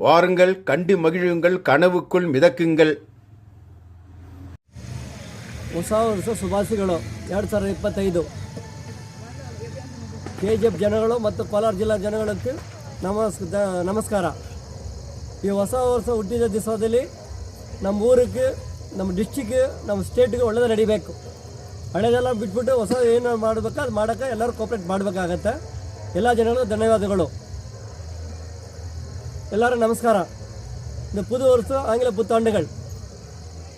வாருங்கள் கண்டு மகிழுங்கள் கனவுக்குள் மிதக்குங்கள் ಹೊಸ ವರ್ಷ ಶುಭಾಶಯಗಳು ಎರಡು ಸಾವಿರದ ಇಪ್ಪತ್ತೈದು ಕೆ ಜಿ ಎಫ್ ಜನಗಳು ಮತ್ತು ಕೋಲಾರ ಜಿಲ್ಲಾ ಜನಗಳಿಗೆ ನಮಸ್ ದ- ನಮಸ್ಕಾರ ಈ ಹೊಸ ವರ್ಷ ಹುಟ್ಟಿದ ದಿವಸದಲ್ಲಿ ನಮ್ಮ ಊರಿಗೆ ನಮ್ಮ ಡಿಸ್ಟಿಕ್ಗೆ ನಮ್ಮ ಸ್ಟೇಟ್ಗೆ ಒಳ್ಳೇದು ನಡಿಬೇಕು ಹಳೆದೆಲ್ಲ ಬಿಟ್ಬಿಟ್ಟು ಹೊಸ ಏನು ಮಾಡಬೇಕು ಅದು ಮಾಡೋಕ್ಕೆ ಎಲ್ಲರೂ ಕೋಪ್ರೇಟ್ ಮಾಡಬೇಕಾಗತ್ತೆ ಎಲ್ಲ ಜನಗಳಿಗೂ ಧನ್ಯವಾದಗಳು எல்லாரும் நமஸ்காரம். இந்த புது வருஷம் ஆங்கில புத்தாண்டுகள்.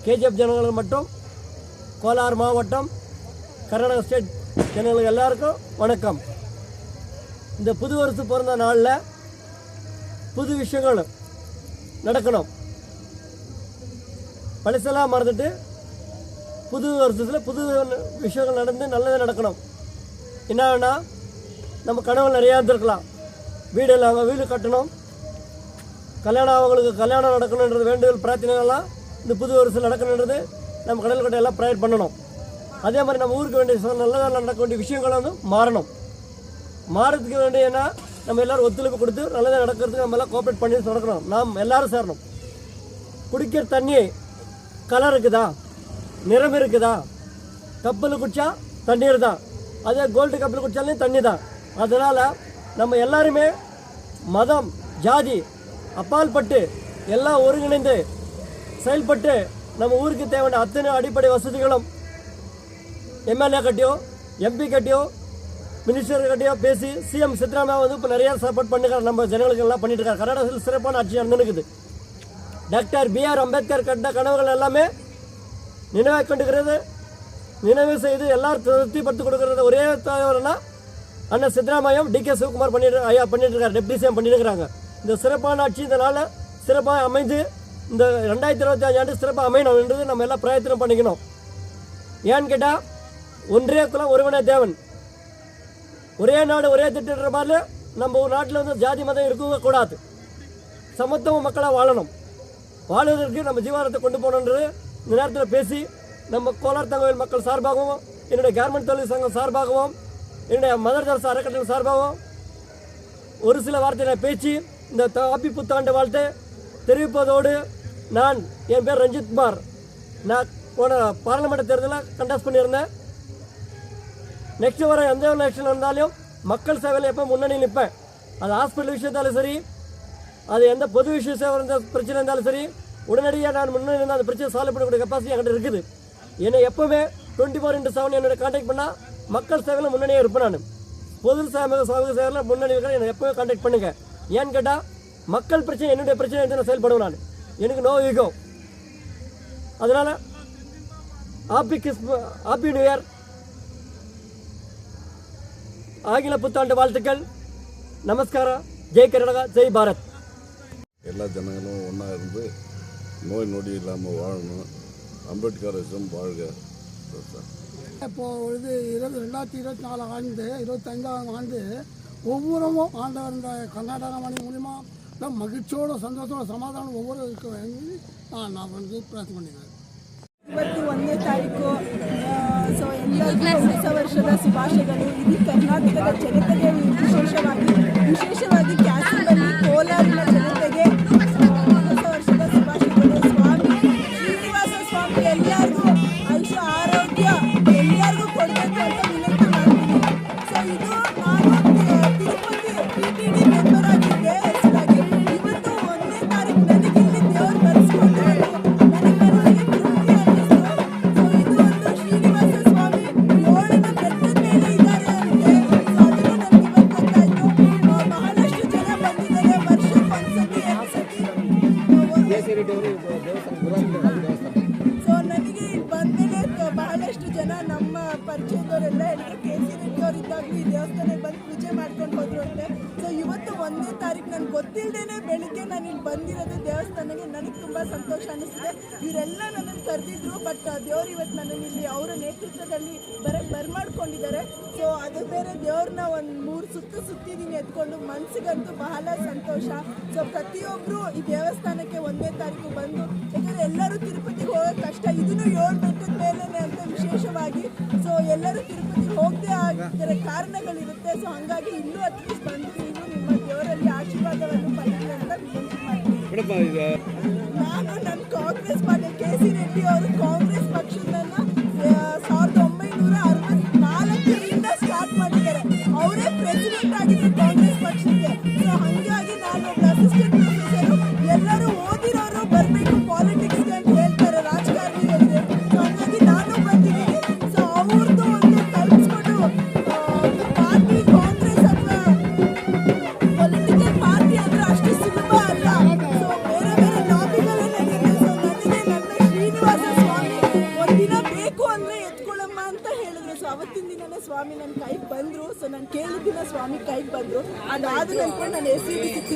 கேஜிஎஃப் ஜனங்கள் மட்டும் கோலார் மாவட்டம் கர்நாடக ஸ்டேட் ஜனங்களுக்கு எல்லாருக்கும் வணக்கம். இந்த புது வருஷம் பிறந்த நாளில் புது விஷயங்கள் நடக்கணும். பழசெல்லாம் மறந்துட்டு புது வருஷத்தில் புது விஷயங்கள் நடந்து நல்லதாக நடக்கணும். என்னன்னா நம்ம கனவு நிறையா இருந்திருக்கலாம். வீடு இல்லாமல் வீடு கட்டணும். கல்யாணம் அவங்களுக்கு கல்யாணம் நடக்கணுன்றது வேண்டுதல் பிரார்த்தனைகள்லாம் இந்த புது வருஷம் நடக்கணுன்றது நம்ம கடல் கட்டை எல்லாம் ப்ரேயர் பண்ணணும். அதே மாதிரி நம்ம ஊருக்கு வேண்டிய நல்லதாக நடக்க வேண்டிய விஷயங்கள் வந்து மாறணும். மாறதுக்கு வேண்டியன்னா நம்ம எல்லோரும் ஒத்துழைப்பு கொடுத்து நல்லதாக நடக்கிறதுக்கு நம்ம எல்லாம் கோஆப்ரேட் பண்ணி நடக்கணும். நாம் எல்லாரும் சேரணும். குடிக்கிற தண்ணி கலர் இருக்குதா? நிறம் இருக்குதா? கப்பல் குடித்தா தண்ணீர் தான். அதே கோல்டு கப்பல் குடிச்சாலும் தண்ணி தான். அதனால் நம்ம எல்லாருமே மதம் ஜாதி அப்பால்பட்டு எல்லாம் ஒருங்கிணைந்து செயல்பட்டு நம்ம ஊருக்கு தேவையான அத்தனை அடிப்படை வசதிகளும் எம்எல்ஏ கட்டியோ எம்பி கட்டியோ மினிஸ்டர் கட்டியோ பேசி சிஎம் சித்தராமையா வந்து இப்போ நிறைய சப்போர்ட் பண்ணிருக்காரு. நம்ம ஜனங்களுக்கு எல்லாம் பண்ணிட்டு இருக்காரு கர்நாடகத்தில் சிறப்பான ஆட்சி நடந்துருக்குது டாக்டர் பிஆர் அம்பேத்கர் கண்ட கனவுகள் எல்லாமே நினைவாக கொண்டுக்கிறது நினைவு செய்து எல்லாரும் திருப்திப்படுத்தி கொடுக்கறது ஒரே தலைவர்னா அண்ணன் சித்தராமையம் டி கே சிவகுமார் பண்ணிட்டு ஐயா பண்ணிட்டு இருக்காரு டெப்டி சிஎம் பண்ணிட்டு இருக்கிறாங்க இந்த சிறப்பான ஆட்சி இதனால் சிறப்பாக அமைந்து இந்த ரெண்டாயிரத்தி இருபத்தி அஞ்சு ஆண்டு சிறப்பாக அமையணும்ன்றது நம்ம எல்லாம் பிரயத்தனம் பண்ணிக்கணும். ஏன்னு கேட்டால் ஒன்றே குலம் ஒருவனே தேவன். ஒரே நாடு ஒரே திட்டன்ற மாதிரி நம்ம ஒரு நாட்டில் வந்து ஜாதி மதம் இருக்கவே கூடாது. சமத்துவ மக்களாக வாழணும். வாழ்வதற்கு நம்ம ஜீவாரத்தை கொண்டு போகணுன்றது இந்த நேரத்தில் பேசி நம்ம கோலார் தகவல் மக்கள் சார்பாகவும் என்னுடைய கார்மெண்ட் தொழில் சங்கம் சார்பாகவும் என்னுடைய மதர் தரசு அறக்கட்டளை சார்பாகவும் ஒரு சில வார்த்தைகளை பேச்சு இந்த ஆப்பி புத்தாண்டு வாழ்த்து தெரிவிப்பதோடு நான் என் பேர் ரஞ்சித் குமார். நான் போன பாராளுமன்ற தேர்தலில் கண்டஸ்ட் பண்ணியிருந்தேன். நெக்ஸ்ட் வர எந்த எலெக்ஷன் இருந்தாலும் மக்கள் சேவையில் எப்போ முன்னணி நிற்பேன். அது ஹாஸ்பிட்டல் விஷயத்தாலும் சரி அது எந்த பொது விஷய சேவை இருந்த பிரச்சனை இருந்தாலும் சரி உடனடியாக நான் முன்னணி இருந்தால் அந்த பிரச்சனை சால்வ் பண்ணக்கூடிய கெப்பாசிட்டி என்கிட்ட இருக்குது. என்னை எப்போவுமே டுவெண்ட்டி ஃபோர் இன்ட்டு செவன் என்னோட கான்டாக்ட் பண்ணால் மக்கள் சேவையில் முன்னணியாக இருப்பேன் நான். பொது சேவை சமூக சேவையில் முன்னணி இருக்கிற என்னை எப்போவே கான்டாக்ட் பண்ணுங்கள் ஏன்னு கேட்டால் மக்கள் பிரச்சனை என்னுடைய பிரச்சனை எடுத்து நான் செயல்படுவேன் நான். எனக்கு நோ ஈகோ அதனால் happy Christmas happy new year ஆங்கில புத்தாண்டு வாழ்த்துக்கள். நமஸ்காரம். ஜெய் கர்நாடகா ஜெய் பாரத். எல்லா ஜனங்களும் ஒன்றா இருந்து நோய் நொடி இல்லாமல் வாழணும். அம்பேத்கரிசம் வாழ்க. சார் இப்போ இது இருபது ரெண்டாயிரத்தி இருபத்தி நாலு ஆண்டு இருபத்தஞ்சாம் ஆண்டு ஒவ்வொருவரும் ஆண்டவர் இந்த கர்நாடக மணி மூலிமா எல்லாம் மகிழ்ச்சியோட சந்தோஷத்தோட சமாதானம் ஒவ்வொரு இருக்க வேண்டி நான் நான் வந்து பிரார்த்தனை பண்ணிக்கிறேன் ಇವತ್ತು ಒಂದನೇ ತಾರೀಕು ಸೊ ಎಲ್ಲರಿಗೂ ಹೊಸ ವರ್ಷದ ಶುಭಾಶಯಗಳು ಇಡೀ ಕರ್ನಾಟಕದ ಜನತೆಗೆ ವಿಶೇಷವಾಗಿ ವಿಶೇಷವಾಗಿ ಒಂದನೇ ತಾರೀಕು ನನಗೆ ಗೊತ್ತಿಲ್ಲದೇನೆ ಬೆಳಿಗ್ಗೆ ನಾನು ಇಲ್ಲಿ ಬಂದಿರೋದು ದೇವಸ್ಥಾನಕ್ಕೆ. ನನಗೆ ತುಂಬ ಸಂತೋಷ ಅನ್ನಿಸ್ತಿದೆ ಇವರೆಲ್ಲ ನನ್ನನ್ನು ಕರೆದಿದ್ರು ಬಟ್ ದೇವ್ರು ಇವತ್ತು ನನ್ನನ್ನು ಇಲ್ಲಿ ಅವರ ನೇತೃತ್ವದಲ್ಲಿ ಬರ ಬರ್ಮಾಡ್ಕೊಂಡಿದ್ದಾರೆ ಸೊ ಅದು ಬೇರೆ ದೇವ್ರನ್ನ ಒಂದು ಮೂರು ಸುತ್ತು ಸುತ್ತಿದ್ದೀನಿ ಎತ್ಕೊಂಡು. ಮನಸ್ಸಿಗಂತೂ ಬಹಳ ಸಂತೋಷ. ಸೊ ಪ್ರತಿಯೊಬ್ಬರು ಈ ದೇವಸ್ಥಾನಕ್ಕೆ ಒಂದನೇ ತಾರೀಕು ಬಂದು, ಯಾಕಂದರೆ ಎಲ್ಲರೂ ತಿರುಪತಿಗೆ ಹೋಗೋಕೆ ಕಷ್ಟ. ಇದನ್ನು ಏಳು ಬೆಟ್ಟದ ಮೇಲೇನೆ ಅಂತ ವಿಶೇಷವಾಗಿ. ಸೊ ಎಲ್ಲರೂ ತಿರುಪತಿಗೆ ಹೋಗದೆ ಆಗಿದ್ದಾರೆ ಕಾರಣಗಳಿರುತ್ತೆ. ಸೊ ಹಾಗಾಗಿ ಇನ್ನೂ ಅಟ್ಲೀಸ್ಟ್ ಬಂದು ಆಶೀರ್ವಾದವನ್ನು ಪಡೆಯಲಿ ಅಂತ ವಿನಂತಿ ಮಾಡ್ತೀನಿ ನಾನು ನನ್ನ Congress party K C Reddy ಅವರು ಕಾಂಗ್ರೆಸ್ ಪಕ್ಷದನ್ನ ಅದಾದ ನಂತರ ನಾನು S C B C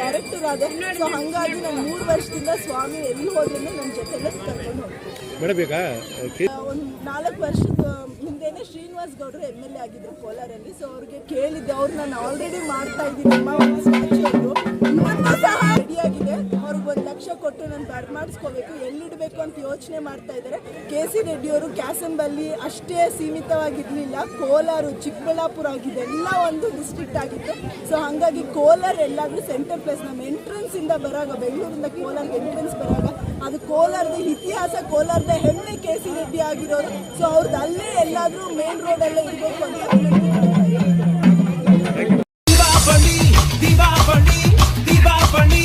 director ಆದೆ. ಸೊ ಹಂಗಾಗಿ ನಾನು ಮೂರು ವರ್ಷದಿಂದ ಸ್ವಾಮಿ ಎಲ್ಲಿ ಹೋದ್ರೂ ನನ್ನ ಜೊತೆಲೆ ಕರ್ಕೊಂಡು ಹೋಗ್ತೀನಿ. ಒಂದು ನಾಲ್ಕು ವರ್ಷದ ಹಿಂದೆನೆ ಶ್ರೀನಿವಾಸ್ ಗೌಡರು ಎಂ ಎಲ್ ಎ ಆಗಿದ್ರು ಕೋಲಾರಲ್ಲಿ. ಸೊ ಅವ್ರಿಗೆ ಕೇಳಿದ್ದೆ ಅವ್ರು ನಾನು ಆಲ್ರೆಡಿ ಮಾಡ್ತಾ ಇದ್ದೀನಿ. ಲಕ್ಷ ಕೊಟ್ಟು ನಾನು ಬರ್ಮಾಡಿಸ್ಕೋಬೇಕು ಎಲ್ಲಿಡಬೇಕು ಅಂತ ಯೋಚನೆ ಮಾಡ್ತಾ ಇದ್ದಾರೆ. ಕೆ ಸಿ ರೆಡ್ಡಿ ಅವರು ಕ್ಯಾಸಂಬಲ್ಲಿ ಅಷ್ಟೇ ಸೀಮಿತವಾಗಿರಲಿಲ್ಲ. ಕೋಲಾರ, ಚಿಕ್ಕಬಳ್ಳಾಪುರ ಆಗಿದೆ, ಎಲ್ಲ ಒಂದು ಡಿಸ್ಟ್ರಿಕ್ಟ್ ಆಗಿತ್ತು. ಸೊ ಹಾಗಾಗಿ ಕೋಲಾರ ಎಲ್ಲಾದರೂ ಸೆಂಟರ್ ಪ್ಲೇಸ್ ನಮ್ಮ ಎಂಟ್ರೆನ್ಸಿಂದ ಬರಾಗ ಬೆಂಗಳೂರಿಂದ ಕೋಲಾರ ಎಂಟ್ರೆನ್ಸ್ ಬರಾಗ ಅದು ಕೋಲಾರದ ಇತಿಹಾಸ, ಕೋಲಾರದ ಹೆಮ್ಮೆ ಕೆ ಸಿ ರೆಡ್ಡಿ ಆಗಿರೋರು ಸೊ ಅವ್ರದ್ದು ಅಲ್ಲೇ ಎಲ್ಲಾದರೂ ಮೇನ್ ರೋಡಲ್ಲೇ ಇರಬೇಕು ಅಂತ ದೀಪಾವಳಿ ದೀಪಾವಳಿ.